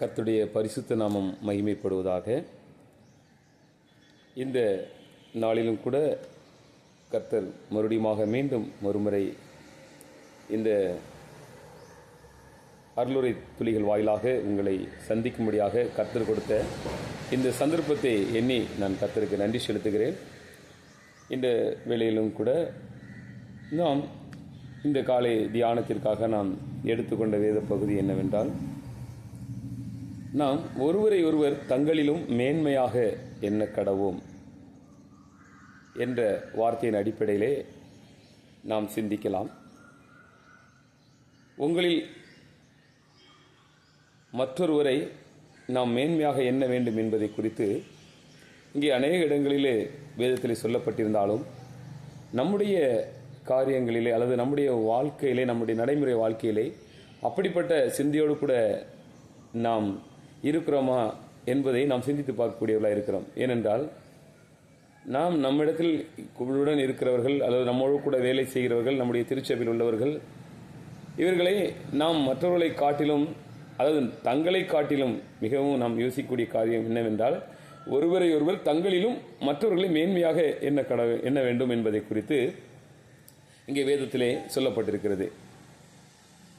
கர்த்துடைய பரிசுத்த நாமம் மகிமைப்படுவதாக. இந்த நாளிலும் கூட கர்த்தர் மறுபடியுமாக மீண்டும் மறுமுறை இந்த அருளுரை துளிகள் வாயிலாக உங்களை சந்திக்கும்படியாக கர்த்தர் கொடுத்த இந்த சந்தர்ப்பத்தை எண்ணி நான் கர்த்தருக்கு நன்றி செலுத்துகிறேன். இந்த வேளையிலும் கூட நாம் இந்த காலை தியானத்திற்காக நாம் எடுத்துக்கொண்ட வேத பகுதி என்னவென்றால் நாம் ஒருவரை ஒருவர் தங்களிலும் மேன்மையாக எண்ண கடவோம் என்ற வார்த்தையின் அடிப்படையிலே நாம் சிந்திக்கலாம். உங்களில் மற்றொருவரை நாம் மேன்மையாக எண்ண வேண்டும் என்பதை குறித்து இங்கே அநேக இடங்களிலே வேதத்தில் சொல்லப்பட்டிருந்தாலும் நம்முடைய காரியங்களிலே அல்லது நம்முடைய வாழ்க்கையிலே நம்முடைய நடைமுறை வாழ்க்கையிலே அப்படிப்பட்ட சிந்தையோடு கூட நாம் இருக்கிறோமா என்பதை நாம் சிந்தித்து பார்க்கக்கூடியவர்களாக இருக்கிறோம். ஏனென்றால் நாம் நம்மிடத்தில் குழுவுடன் இருக்கிறவர்கள் அல்லது நம்மோடு கூட வேலை செய்கிறவர்கள் நம்முடைய திருச்சபையில் உள்ளவர்கள் இவர்களை நாம் மற்றவர்களை காட்டிலும் அதாவது தங்களை காட்டிலும் மிகவும் நாம் யோசிக்கக்கூடிய காரியம் என்னவென்றால் ஒருவரை ஒருவர் தங்களிலும் மற்றவர்களை மேன்மையாக என்ன கட என்ன வேண்டும் என்பதை குறித்து இங்கே வேதத்திலே சொல்லப்பட்டிருக்கிறது.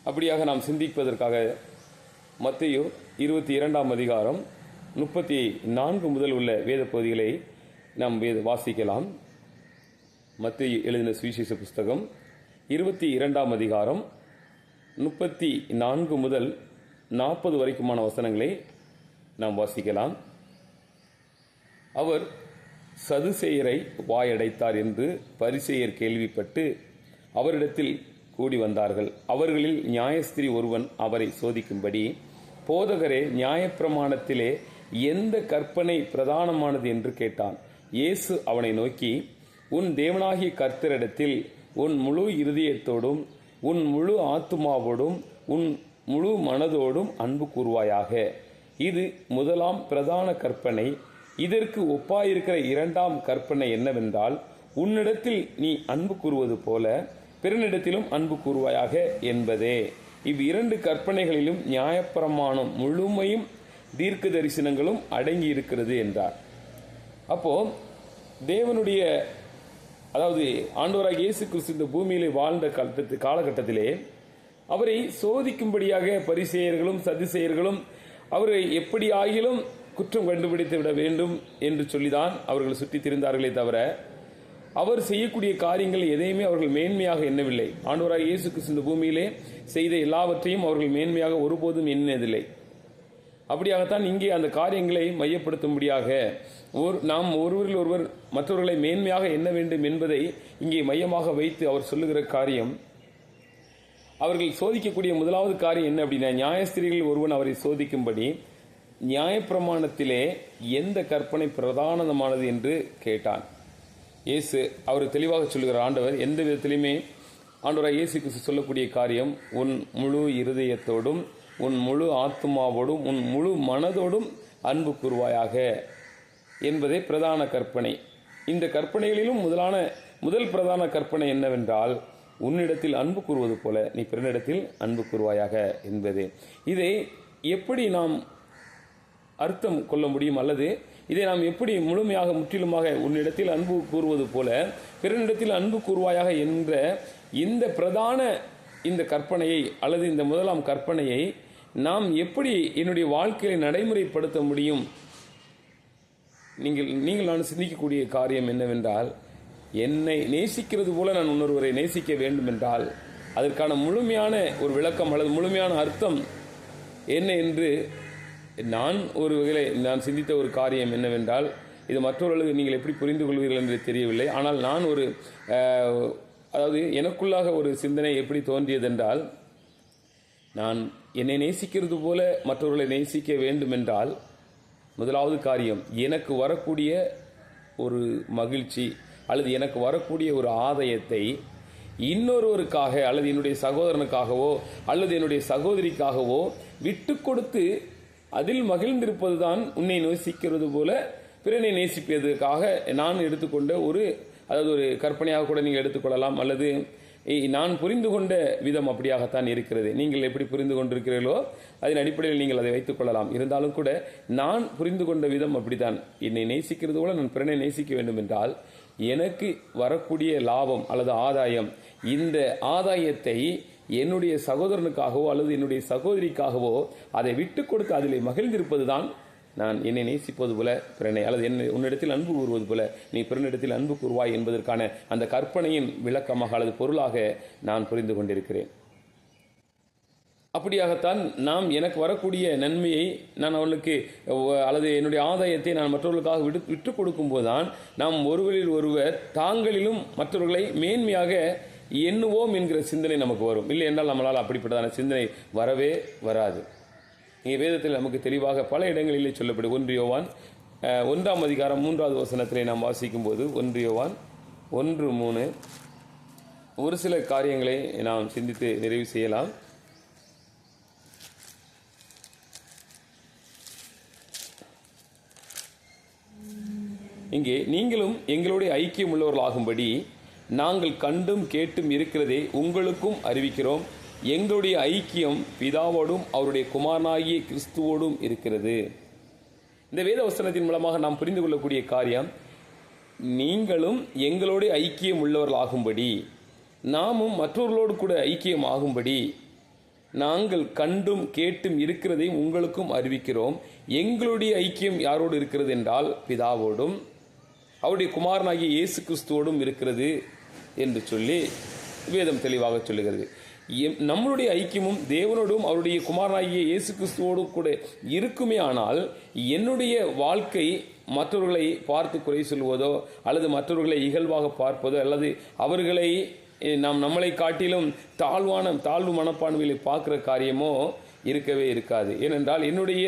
அப்படியாக நாம் சிந்திப்பதற்காக மத்தையோ இருபத்தி இரண்டாம் அதிகாரம் முப்பத்தி நான்கு முதல் உள்ள வேத பகுதிகளை நாம் வேத வாசிக்கலாம். மத்திய எழுதின சுவிசேஷ புஸ்தகம் இருபத்தி இரண்டாம் அதிகாரம் முப்பத்தி நான்கு முதல் நாற்பது வரைக்குமான வசனங்களை நாம் வாசிக்கலாம். அவர் சதுசேயரை வாயடைத்தார் என்று பரிசெயர் கேள்விப்பட்டு அவரிடத்தில் கூடி வந்தார்கள். அவர்களில் நியாயஸ்திரி ஒருவன் அவரை சோதிக்கும்படி போதகரே நியாயப்பிரமாணத்திலே எந்த கற்பனை பிரதானமானது என்று கேட்டான். இயேசு அவனை நோக்கி உன் தேவனாகிய கர்த்தரிடத்தில் உன் முழு இருதயத்தோடும் உன் முழு ஆத்துமாவோடும் உன் முழு மனதோடும் அன்பு கூறுவாயாக. இது முதலாம் பிரதான கற்பனை. இதற்கு ஒப்பாயிருக்கிற இரண்டாம் கற்பனை என்னவென்றால் உன்னிடத்தில் நீ அன்பு கூறுவது போல பிறனிடத்திலும் அன்பு கூறுவாயாக என்பதே. இவ்விரண்டு கற்பனைகளிலும் நியாயப்பிரமாணம் முழுமையும் தீர்க்க தரிசனங்களும் அடங்கி இருக்கிறது என்றார். அப்போ தேவனுடைய அதாவது ஆண்டவராக இயேசு கிறிஸ்து இந்த பூமியிலே வாழ்ந்த காலத்து காலகட்டத்திலே அவரை சோதிக்கும்படியாக பரிசெயர்களும் சதிசெயர்களும் அவரை எப்படி ஆகிலும் குற்றம் கண்டுபிடித்து விட வேண்டும் என்று சொல்லிதான் அவர்கள் சுற்றித் திரிந்தார்களே தவிர அவர் செய்யக்கூடிய காரியங்கள் எதையுமே அவர்கள் மேன்மையாக எண்ணவில்லை. ஆண்டவராக இயேசு கிறிஸ்து இந்த பூமியிலே செய்த எல்லாவற்றையும் அவர்கள் மேன்மையாக ஒருபோதும் எண்ணினதில்லை. அப்படியாகத்தான் இங்கே அந்த காரியங்களை மையப்படுத்தும்படியாக ஒரு நாம் ஒருவரில் ஒருவர் மற்றவர்களை மேன்மையாக எண்ண வேண்டும் என்பதை இங்கே மையமாக வைத்து அவர் சொல்லுகிற காரியம் அவர்கள் சோதிக்கக்கூடிய முதலாவது காரியம் என்ன அப்படின்னா நியாயஸ்திரிகள் ஒருவன் அவரை சோதிக்கும்படி நியாயப்பிரமாணத்திலே எந்த கற்பனை பிரதானமானது என்று கேட்டான். இயேசு அவர் தெளிவாக சொல்லுகிற ஆண்டவர் எந்த விதத்திலையுமே ஆண்டவராக இயேசு கிறிஸ்து சொல்லக்கூடிய காரியம் உன் முழு இருதயத்தோடும் உன் முழு ஆத்மாவோடும் உன் முழு மனதோடும் அன்பு கூறுவாயாக என்பதே பிரதான கற்பனை. இந்த கற்பனைகளிலும் முதலான முதல் பிரதான கற்பனை என்னவென்றால் உன்னிடத்தில் அன்பு கூறுவது போல நீ பிறனிடத்தில் அன்பு கூறுவாயாக என்பது. இதை எப்படி நாம் அர்த்தம் கொள்ள முடியும் அல்லது இதை நாம் எப்படி முழுமையாக முற்றிலுமாக உன்னிடத்தில் அன்பு கூறுவது போல பிறனிடத்தில் அன்பு கூறுவாயாக என்ற இந்த பிரதான இந்த கற்பனையை அல்லது இந்த முதலாம் கற்பனையை நாம் எப்படி என்னுடைய வாழ்க்கையை நடைமுறைப்படுத்த முடியும்? நீங்கள் நீங்கள் நான் சிந்திக்கக்கூடிய காரியம் என்னவென்றால் என்னை நேசிக்கிறது போல நான் இன்னொருவரை நேசிக்க வேண்டும் என்றால் அதற்கான முழுமையான ஒரு விளக்கம் அல்லது முழுமையான அர்த்தம் என்ன என்று நான் ஒரு வகையில் நான் சிந்தித்த ஒரு காரியம் என்னவென்றால் இது மற்றவர்களுக்கு நீங்கள் எப்படி புரிந்து கொள்வீர்கள் என்று தெரியவில்லை. ஆனால் நான் ஒரு அதாவது எனக்குள்ளாக ஒரு சிந்தனை எப்படி தோன்றியதென்றால் நான் என்னை நேசிக்கிறது போல மற்றவர்களை நேசிக்க வேண்டுமென்றால் முதலாவது காரியம் எனக்கு வரக்கூடிய ஒரு மகிழ்ச்சி அல்லது எனக்கு வரக்கூடிய ஒரு ஆதாயத்தை இன்னொருவருக்காக அல்லது என்னுடைய சகோதரனுக்காகவோ அல்லது என்னுடைய சகோதரிக்காகவோ விட்டு கொடுத்து அதில் மகிழ்ந்திருப்பது தான் உன்னை நேசிக்கிறது போல பிறனை நேசிப்பதற்காக நான் எடுத்துக்கொண்ட ஒரு அதாவது ஒரு கற்பனையாக கூட நீங்கள் எடுத்துக்கொள்ளலாம் அல்லது நான் புரிந்து கொண்ட விதம் அப்படியாகத்தான் இருக்கிறது. நீங்கள் எப்படி புரிந்து கொண்டிருக்கிறீர்களோ அதன் அடிப்படையில் நீங்கள் அதை வைத்துக் கொள்ளலாம். இருந்தாலும் கூட நான் புரிந்து கொண்ட விதம் அப்படித்தான். என்னை நேசிக்கிறது போல நான் பிறனை நேசிக்க வேண்டும் என்றால் எனக்கு வரக்கூடிய லாபம் அல்லது ஆதாயம் இந்த ஆதாயத்தை என்னுடைய சகோதரனுக்காகவோ அல்லது என்னுடைய சகோதரிக்காகவோ அதை விட்டு கொடுத்து அதிலே மகிழ்ந்திருப்பதுதான் நான் என்னை நேசிப்பது போல பிறனை அல்லது என்னை உன்னிடத்தில் அன்பு கூறுவது போல நீ பிறனிடத்தில் அன்பு கூறுவாய் என்பதற்கான அந்த கற்பனையின் விளக்கமாக அல்லது பொருளாக நான் புரிந்து கொண்டிருக்கிறேன். அப்படியாகத்தான் நாம் எனக்கு வரக்கூடிய நன்மையை நான் அவளுக்கு அல்லது என்னுடைய ஆதாயத்தை நான் மற்றவர்களுக்காக விட்டு விட்டு கொடுக்கும்போது தான் நாம் ஒருவரில் ஒருவர் தாங்களிலும் மற்றவர்களை மேன்மையாக எண்ணுவோம் என்கிற சிந்தனை நமக்கு வரும். இல்லை என்றால் நம்மளால் அப்படிப்பட்டதான சிந்தனை வரவே வராது. இங்கே வேதத்தில் நமக்கு தெளிவாக பல இடங்களிலே சொல்லப்படும் ஒன்றியோவான் ஒன்றாம் அதிகாரம் மூன்றாவது வசனத்திலே நாம் வாசிக்கும் போது ஒன்றியோவான் ஒன்று மூணு. ஒரு சில காரியங்களை நாம் சிந்தித்து நிறைவு செய்யலாம். இங்கே நீங்களும் எங்களுடைய ஐக்கியம் உள்ளவர்களாகும்படி நாங்கள் கண்டும் கேட்டும் இருக்கிறதே உங்களுக்கும் அறிவிக்கிறோம். எங்களுடைய ஐக்கியம் பிதாவோடும் அவருடைய குமாரனாகிய கிறிஸ்துவோடும் இருக்கிறது. இந்த வேத வசனத்தின் மூலமாக நாம் புரிந்து கொள்ளக்கூடிய காரியம் நீங்களும் எங்களோட ஐக்கியம் உள்ளவர்களாகும்படி நாமும் மற்றவர்களோடு கூட ஐக்கியம் ஆகும்படி நாங்கள் கண்டும் கேட்டும் இருக்கிறதை உங்களுக்கும் அறிவிக்கிறோம். எங்களுடைய ஐக்கியம் யாரோடு இருக்கிறது என்றால் பிதாவோடும் அவருடைய குமாரனாகிய இயேசு கிறிஸ்துவோடும் இருக்கிறது. என்று சொல்லி வேதம் தெளிவாக சொல்லுகிறது. எம்- நம்மளுடைய ஐக்கியமும் தேவனோடும் அவருடைய குமாரனாகிய இயேசு கிறிஸ்துவோடும் கூட இருக்குமே ஆனால் என்னுடைய வாழ்க்கை மற்றவர்களை பார்த்து குறை சொல்வதோ அல்லது மற்றவர்களை இகழ்வாக பார்ப்பதோ அல்லது அவர்களை நாம் நம்மளை காட்டிலும் தாழ்வான தாழ்வு மனப்பான்மையில் பார்க்குற காரியமோ இருக்கவே இருக்காது. ஏனென்றால் என்னுடைய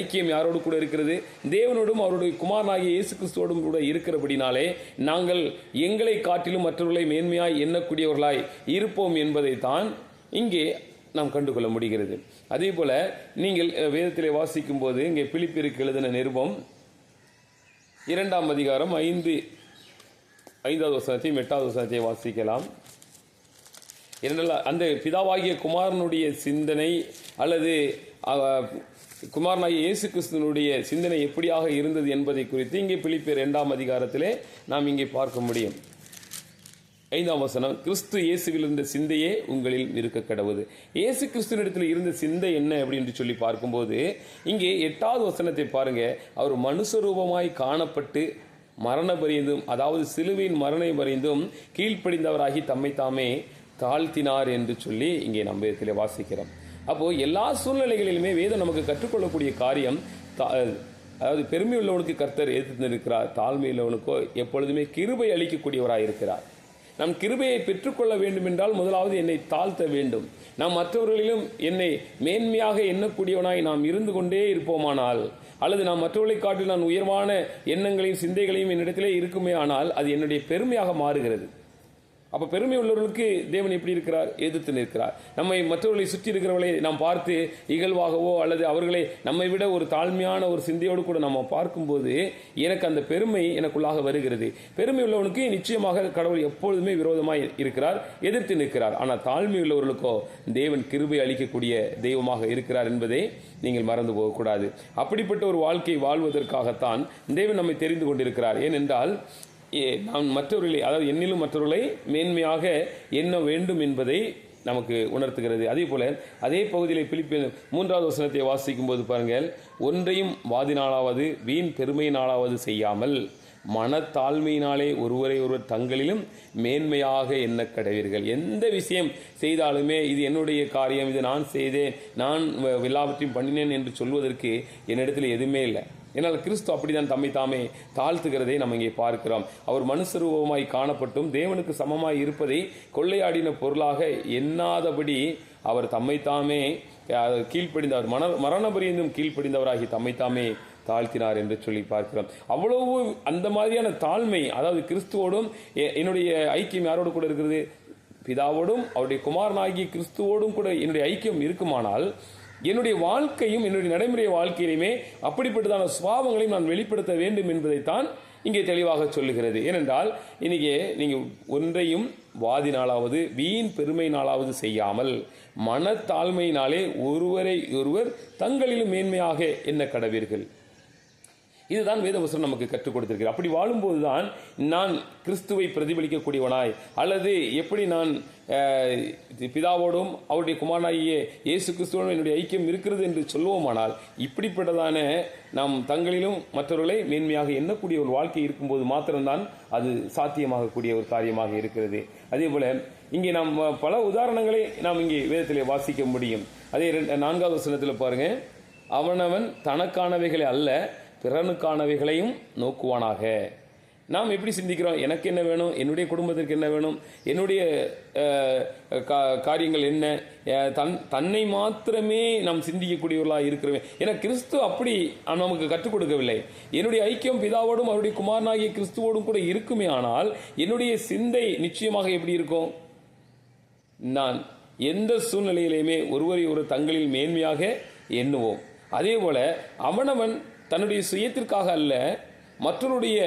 ஐக்கியம் யாரோடு கூட இருக்கிறது? தேவனோடும் அவருடைய குமாரனாகிய இயேசு கிறிஸ்துவோடும் கூட இருக்கிறபடினாலே நாங்கள் எங்களை காட்டிலும் மற்றவர்களை மேன்மையாய் எண்ணக்கூடியவர்களாய் இருப்போம் என்பதை தான் இங்கே நாம் கண்டுகொள்ள முடிகிறது. அதே போல் நீங்கள் வேதத்தில் வேதத்திலே வாசிக்கும் போது இங்கே பிலிப்பிற்கு எழுதின நிருபம் இரண்டாம் அதிகாரம் ஐந்து ஐந்தாவது வசனத்தையும் எட்டாவது வசனத்தையும் வாசிக்கலாம். என்னெல்லாம் அந்த பிதாவாகிய குமாரனுடைய சிந்தனை அல்லது குமாரனாகிய இயேசு கிறிஸ்தனுடைய சிந்தனை எப்படியாக இருந்தது என்பதை குறித்து இங்கே பிலிப்பியர் இரண்டாம் அதிகாரத்திலே நாம் இங்கே பார்க்க முடியும். ஐந்தாம் வசனம் கிறிஸ்து இயேசுவில் இருந்த சிந்தையே உங்களில் இருக்க கடவுது. இயேசு கிறிஸ்துவனிடத்தில் இருந்த சிந்தை என்ன அப்படின்னு சொல்லி பார்க்கும்போது இங்கே எட்டாவது வசனத்தை பாருங்க. அவர் மனுஷரூபமாய் காணப்பட்டு மரண பரியந்தும் அதாவது சிலுவையின் மரணை வரைந்தும் கீழ்ப்படிந்தவராகி தம்மை தாமே தாழ்த்தினார் என்று சொல்லி இங்கே நம்ம இதில் வாசிக்கிறோம். அப்போது எல்லா சூழ்நிலைகளிலுமே வேதம் நமக்கு கற்றுக்கொள்ளக்கூடிய காரியம் தா- அதாவது பெருமை உள்ளவனுக்கு கர்த்தர் எதிர்த்து இருக்கிறார் தாழ்மை உள்ளவனுக்கோ எப்பொழுதுமே கிருபை அளிக்கக்கூடியவராக இருக்கிறார் நம் கிருபையை பெற்றுக்கொள்ள வேண்டும் என்றால் முதலாவது என்னை தாழ்த்த வேண்டும். நாம் மற்றவர்களிலும் என்னை மேன்மையாக எண்ணக்கூடியவனாய் நாம் இருந்து கொண்டே இருப்போமானால் அல்லது நாம் மற்றவர்களை காட்டில் நான் உயர்வான எண்ணங்களையும் சிந்தைகளையும் என்னிடத்திலே இருக்குமே ஆனால் அது என்னுடைய பெருமையாக மாறுகிறது. அப்போ பெருமை உள்ளவர்களுக்கு தேவன் எப்படி இருக்கிறார்? எதிர்த்து நிற்கிறார். நம்மை மற்றவர்களை சுற்றி இருக்கிறவர்களை நாம் பார்த்து இகழ்வாகவோ அல்லது அவர்களை நம்மை விட ஒரு தாழ்மையான ஒரு சிந்தையோடு கூட நம்ம பார்க்கும்போது எனக்கு அந்த பெருமை எனக்குள்ளாக வருகிறது. பெருமை உள்ளவனுக்கு நிச்சயமாக கடவுள் எப்பொழுதுமே விரோதமாக இருக்கிறார் எதிர்த்து நிற்கிறார். ஆனால் தாழ்மை உள்ளவர்களுக்கோ தேவன் கிருபை அளிக்கக்கூடிய தெய்வமாக இருக்கிறார் என்பதை நீங்கள் மறந்து போகக்கூடாது. அப்படிப்பட்ட ஒரு வாழ்க்கை வாழ்வதற்காகத்தான் தேவன் நம்மை தெரிந்து கொண்டிருக்கிறார். ஏனென்றால் ஏ, மற்றவர்களை அதாவது என்னிலும் மற்றவர்களை மேன்மையாக எண்ண வேண்டும் என்பதை நமக்கு உணர்த்துகிறது. அதே போல அதே பகுதியில் பிலிப்பின் மூன்றாவது வசனத்தை வாசிக்கும் போது பாருங்கள் ஒன்றையும் வாதினாலாவது வீண் பெருமையினாலாவது செய்யாமல் மனத்தாழ்மையினாலே ஒருவரை ஒருவர் தங்களிலும் மேன்மையாக எண்ண கடவீர்கள். எந்த விஷயம் செய்தாலுமே இது என்னுடைய காரியம் இது நான் செய்தேன் நான் எல்லாவற்றையும் பண்ணினேன் என்று சொல்வதற்கு என்னிடத்தில் எதுவுமே இல்லை. என்னால் கிறிஸ்து அப்படிதான் தம்மை தாமே தாழ்த்துகிறதை நம்ம இங்கே பார்க்கிறோம். அவர் மனுஷரூபமாய் காணப்பட்டும் தேவனுக்கு சமமாய் இருப்பதை கொள்ளையாடின பொருளாக எண்ணாதபடி அவர் தம்மை தாமே கீழ்ப்படிந்தவர் மன மரணபரியந்தும் கீழ்ப்படிந்தவராகி தம்மைத்தாமே தாழ்த்தினார் என்று சொல்லி பார்க்கிறோம். அவ்வளவு அந்த மாதிரியான தாழ்மை அதாவது கிறிஸ்துவோடும் என்னுடைய ஐக்கியம் யாரோடு கூட இருக்கிறது? பிதாவோடும் அவருடைய குமாரனாகிய கிறிஸ்துவோடும் கூட என்னுடைய ஐக்கியம் இருக்குமானால் என்னுடைய வாழ்க்கையும் என்னுடைய நடைமுறை வாழ்க்கையிலுமே அப்படிப்பட்டதான சுவாவங்களையும் நான் வெளிப்படுத்த வேண்டும் என்பதைத்தான் இங்கே தெளிவாக சொல்லுகிறது. ஏனென்றால் இன்றைக்கே நீங்கள் ஒன்றையும் வாதினாலாவது வீண் பெருமையினாலாவது செய்யாமல் மனத்தாழ்மையினாலே ஒருவரை ஒருவர் தங்களிலும் மேன்மையாக என்ன கடவீர்கள். இதுதான் வேதவசனம் நமக்கு கற்றுக் கொடுத்திருக்கிறது. அப்படி வாழும்போது தான் நான் கிறிஸ்துவை பிரதிபலிக்கக்கூடியவனாய் அல்லது எப்படி நான் பிதாவோடும் அவருடைய குமாரனாகிய இயேசு கிறிஸ்துவோடும் என்னுடைய ஐக்கியம் இருக்கிறது என்று சொல்லுவோமானால் இப்படிப்பட்டதான நாம் தங்களிலும் மற்றவர்களை மேன்மையாக எண்ணக்கூடிய ஒரு வாழ்க்கை இருக்கும்போது மாத்திரம்தான் அது சாத்தியமாகக்கூடிய ஒரு காரியமாக இருக்கிறது. அதே போல இங்கே நாம் பல உதாரணங்களை நாம் இங்கே வேதத்திலே வாசிக்க முடியும். அதே ரெண்டு- நான்காவது வசனத்தில் பாருங்க. அவனவன் தனக்கானவைகளை அல்ல பிறனுக்கானவைகளையும் நோக்குவானாக. நாம் எப்படி சிந்திக்கிறோம்? எனக்கு என்ன வேணும்? என்னுடைய குடும்பத்திற்கு என்ன வேணும்? என்னுடைய கா- காரியங்கள் என்ன? தன் தன்னை மாத்திரமே நாம் சிந்திக்கக்கூடியவர்களாக இருக்கிறோமே. ஏன்னா கிறிஸ்து அப்படி நமக்கு கற்றுக் கொடுக்கவில்லை. என்னுடைய ஐக்கியம் பிதாவோடும் அவருடைய குமாரனாகிய கிறிஸ்துவோடும் கூட இருக்குமே ஆனால் என்னுடைய சிந்தை நிச்சயமாக எப்படி இருக்கும்? நான் எந்த சூழ்நிலையிலையுமே ஒருவரை ஒரு தங்களில் மேன்மையாக எண்ணுவோம். அதே போல அவனவன் தன்னுடைய சுயத்திற்காக அல்ல மற்றவருடைய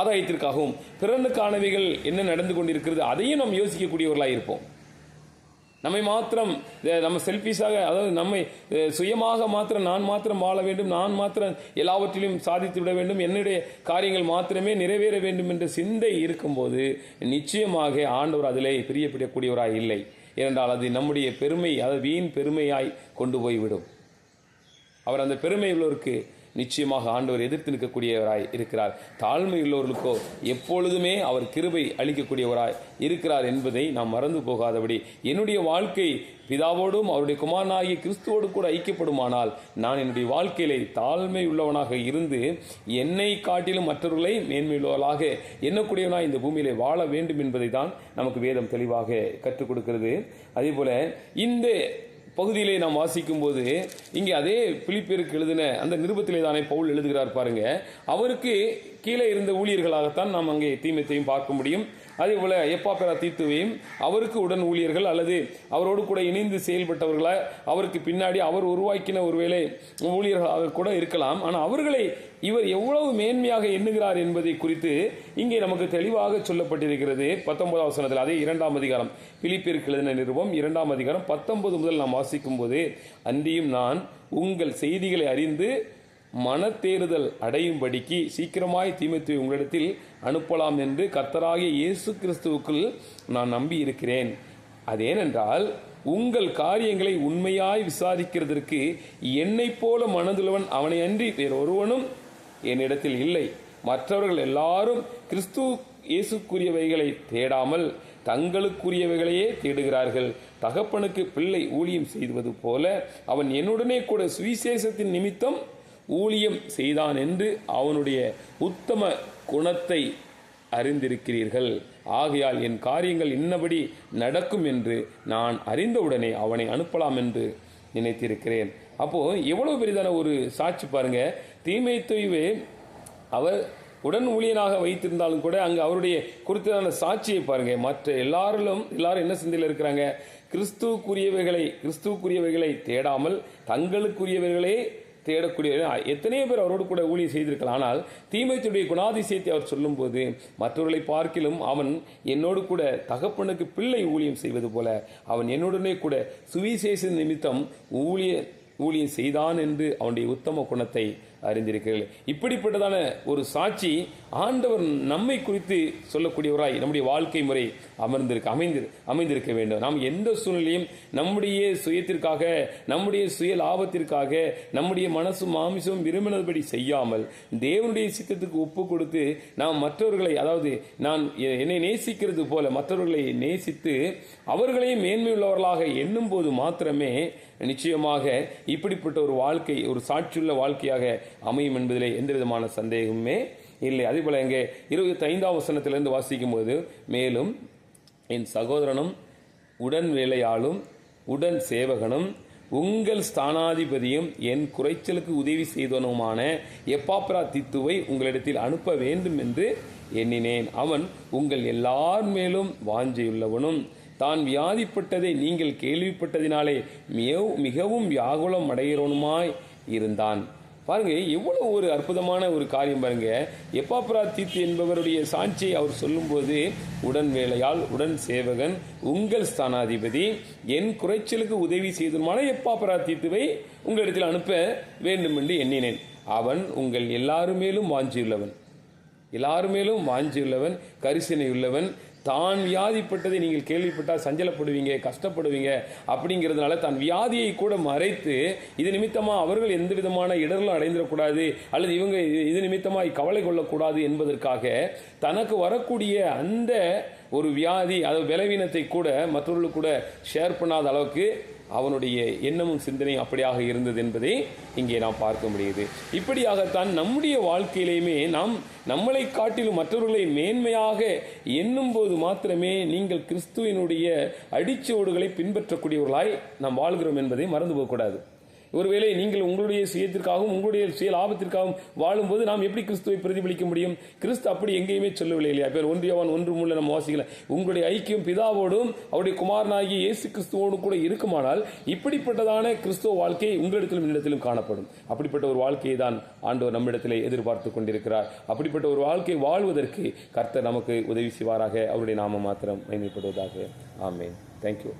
ஆதாயத்திற்காகவும். பிறனுக்கானவைகள் என்ன நடந்து கொண்டிருக்கிறது அதையும் நாம் யோசிக்கக்கூடியவர்களாக இருப்போம். நம்மை மாத்திரம் நம்ம செல்ஃபிஷாக அதாவது நம்மை சுயமாக மாத்திரம் நான் மாத்திரம் வாழ வேண்டும் நான் மாத்திரம் எல்லாவற்றிலும் சாதித்து விட வேண்டும் என்னுடைய காரியங்கள் மாத்திரமே நிறைவேற வேண்டும் என்ற சிந்தை இருக்கும்போது நிச்சயமாக ஆண்டவர் அதிலே பிரியப்படக்கூடியவராய் இல்லை. ஏனென்றால் அது நம்முடைய பெருமை அதாவது வீண் பெருமையாய் கொண்டு போய்விடும். அவர் அந்த பெருமை உள்ளவருக்கு நிச்சயமாக ஆண்டவர் எதிர்த்து நிற்கக்கூடியவராய் இருக்கிறார். தாழ்மை உள்ளவர்களுக்கோ எப்பொழுதுமே அவர் கிருபை அளிக்கக்கூடியவராய் இருக்கிறார் என்பதை நாம் மறந்து போகாதபடி என்னுடைய வாழ்க்கை பிதாவோடும் அவருடைய குமாரனாகிய கிறிஸ்துவோடு கூட ஐக்கியப்படுமானால் நான் என்னுடைய வாழ்க்கையிலே தாழ்மை உள்ளவனாக இருந்து என்னை காட்டிலும் மற்றவர்களை மேன்மையுள்ளவர்களாக எண்ணக்கூடியவனாய் இந்த பூமியிலே வாழ வேண்டும் என்பதை தான் நமக்கு வேதம் தெளிவாக கற்றுக் கொடுக்கிறது. அதே போல இந்த பகுதியிலே நாம் வாசிக்கும் போது இங்கே அதே பிலிப்பியருக்கு எழுதின அந்த நிருபத்திலே தானே பவுல் எழுதுகிறார் பாருங்க. அவருக்கு கீழே இருந்த ஊழியர்களாகத்தான் நாம் அங்கே தீமத்தையும் பார்க்க முடியும். அதே போல எப்பாப்பெரா தீத்துவையும் அவருக்கு உடன் ஊழியர்கள் அல்லது அவரோடு கூட இணைந்து செயல்பட்டவர்களா அவருக்கு பின்னாடி அவர் உருவாக்கின ஒருவேளை ஊழியர்களாக கூட இருக்கலாம். ஆனால் அவர்களை இவர் எவ்வளவு மேன்மையாக எண்ணுகிறார் என்பதை குறித்து இங்கே நமக்கு தெளிவாக சொல்லப்பட்டிருக்கிறது. பத்தொன்பதாம் வசனத்தில் அதே இரண்டாம் அதிகாரம் பிலிப்பியருக்கு எழுதின நிருபம் இரண்டாம் அதிகாரம் பத்தொன்பது முதல் நாம் வாசிக்கும் போது அன்றியும் நான் உங்கள் செய்திகளை அறிந்து மனத்தேறுதல் அடையும்படிக்கு சீக்கிரமாய் தீமைத்துவை உங்களிடத்தில் அனுப்பலாம் என்று கர்த்தராகிய இயேசு கிறிஸ்துவுக்குள் நான் நம்பி இருக்கிறேன் அதேனென்றால் உங்கள் காரியங்களை உண்மையாய் விசாரிக்கிறதற்கு என்னைப் போல மனதுள்ளவன் அவனை அன்றி வேறொருவனும் என்னிடத்தில் இல்லை. மற்றவர்கள் எல்லாரும் கிறிஸ்து இயேசுக்குரியவைகளை தேடாமல் தங்களுக்குரியவைகளையே தேடுகிறார்கள். தகப்பனுக்கு பிள்ளை ஊழியம் செய்வது போல அவன் என்னுடனே கூட சுவிசேஷத்தின் நிமித்தம் ஊழியம் செய்தான் என்று அவனுடைய உத்தம குணத்தை அறிந்திருக்கிறீர்கள். ஆகையால் என் காரியங்கள் இன்னபடி நடக்கும் என்று நான் அறிந்தவுடனே அவனை அனுப்பலாம் என்று நினைத்திருக்கிறேன். அப்போது எவ்வளவு பெரிதான ஒரு சாட்சி பாருங்கள் தீமை தொய்வு அவர் உடன் ஊழியனாக வைத்திருந்தாலும் கூட அங்கே அவருடைய குறித்ததான சாட்சியை பாருங்கள் மற்ற எல்லாரிலும் எல்லாரும் என்ன சிந்தையில் இருக்கிறாங்க? கிறிஸ்துவுக்குரியவைகளை கிறிஸ்துவுக்குரியவைகளை தேடாமல் தங்களுக்குரியவைகளே தேடக்கூடிய எத்தனையோ பேர் அவரோடு கூட ஊழியம் செய்திருக்கலாம். ஆனால் தீமைத்துடைய குணாதிசயத்தை அவர் சொல்லும்போது மற்றவர்களை பார்க்கிலும் அவன் என்னோடு கூட தகப்பனுக்கு பிள்ளை ஊழியம் செய்வது போல அவன் என்னுடனே கூட சுவிசேஷ நிமித்தம் ஊழிய ஊழியம் செய்தான் என்று அவனுடைய உத்தம குணத்தை அறிந்திருக்கிறீர்கள். இப்படிப்பட்டதான ஒரு சாட்சி ஆண்டவர் நம்மை குறித்து சொல்லக்கூடியவராய் நம்முடைய வாழ்க்கை முறை அமர்ந்திருக்க அமைந்து அமைந்திருக்க வேண்டும். நாம் எந்த சூழ்நிலையும் நம்முடைய சுயத்திற்காக நம்முடைய சுய லாபத்திற்காக நம்முடைய மனசும் மாமிசமும் விரும்பினபடி செய்யாமல் தேவனுடைய சித்தத்துக்கு ஒப்பு கொடுத்து நாம் மற்றவர்களை அதாவது நான் என்னை நேசிக்கிறது போல மற்றவர்களை நேசித்து அவர்களையும் மேன்மையுள்ளவர்களாக எண்ணும் போது மாத்திரமே நிச்சயமாக இப்படிப்பட்ட ஒரு வாழ்க்கை ஒரு சாட்சியுள்ள வாழ்க்கையாக அமையும் என்பதிலே எந்த விதமான சந்தேகமுமே இல்லை. அதேபோல் இங்கே இருபத்தி ஐந்தாம் வசனத்திலிருந்து வாசிக்கும் போது மேலும் என் சகோதரனும் உடன் வேலையாளும் உடன் சேவகனும் உங்கள் ஸ்தானாதிபதியும் என் குறைச்சலுக்கு உதவி செய்தவனுமான எப்பாப்ரா தித்துவை உங்களிடத்தில் அனுப்ப வேண்டும் என்று எண்ணினேன். அவன் உங்கள் எல்லார் மேலும் வாஞ்சையுள்ளவனும் தான் வியாதிப்பட்டதை நீங்கள் கேள்விப்பட்டதினாலே மிகவும் மிகவும் வியாகுலம் அடைகிறவனுமாய் இருந்தான். பாருங்க எவ்வளவு ஒரு அற்புதமான ஒரு காரியம் பாருங்க. எப்பாப்ராத்தித் என்பவருடைய சாட்சியை அவர் சொல்லும்போது உடன் வேலையால் உடன் சேவகன் உங்கள் ஸ்தானாதிபதி என் குறைச்சலுக்கு உதவி செய்துமான எப்பாப்ராத்தித்துவை உங்களிடத்தில் அனுப்ப வேண்டும் என்று எண்ணினேன். அவன் உங்கள் எல்லாருமேலும் வாஞ்சியுள்ளவன். எல்லாருமேலும் வாஞ்சியுள்ளவன் கரிசனையுள்ளவன் தான் வியாதிப்பட்டதை நீங்கள் கேள்விப்பட்டால் சஞ்சலப்படுவீங்க கஷ்டப்படுவீங்க அப்படிங்கிறதுனால தான் வியாதியை கூட மறைத்து இது நிமித்தமாக அவர்கள் எந்த விதமான இடர்களும் அடைந்துடக்கூடாது அல்லது இவங்க இது- இது நிமித்தமாக கவலை கொள்ளக்கூடாது என்பதற்காக தனக்கு வரக்கூடிய அந்த ஒரு வியாதி அதாவது பலவீனத்தை கூட மற்றவர்களுக்கு கூட ஷேர் பண்ணாத அளவுக்கு அவனுடைய எண்ணமும் சிந்தனையும் அப்படியாக இருந்தது என்பதை இங்கே நாம் பார்க்க முடியுது. இப்படியாகத்தான் நம்முடைய வாழ்க்கையிலேயுமே நாம் நம்மளை காட்டிலும் மற்றவர்களை மேன்மையாக எண்ணும் போது மாத்திரமே நீங்கள் கிறிஸ்துவினுடைய அடிச்சுவடுகளை பின்பற்றக்கூடியவர்களாய் நாம் வாழ்கிறோம் என்பதை மறந்து போகக்கூடாது. ஒருவேளை நீங்கள் உங்களுடைய சுயத்திற்காகவும் உங்களுடைய சுய லாபத்திற்காகவும் வாழும்போது நாம் எப்படி கிறிஸ்துவை பிரதிபலிக்க முடியும்? கிறிஸ்து அப்படி எங்கேயுமே சொல்லவில்லை இல்லையா? பேர் ஒன்றியவன் ஒன்று முள்ள நம்ம வாசிக்கல. உங்களுடைய ஐக்கியம் பிதாவோடும் அவருடைய குமாரனாகிய இயேசு கிறிஸ்துவோடு கூட இருக்குமானால் இப்படிப்பட்டதான கிறிஸ்துவ வாழ்க்கை உங்களிடத்திலும் என்னிடத்திலும் காணப்படும். அப்படிப்பட்ட ஒரு வாழ்க்கையை தான் ஆண்டவர் நம்மிடத்திலே எதிர்பார்த்து கொண்டிருக்கிறார். அப்படிப்பட்ட ஒரு வாழ்க்கை வாழ்வதற்கு கர்த்தர் நமக்கு உதவி செய்வாராக. அவருடைய நாம மாத்திரம் மகிமைப்படுவதாக ஆமென். தேங்க்யூ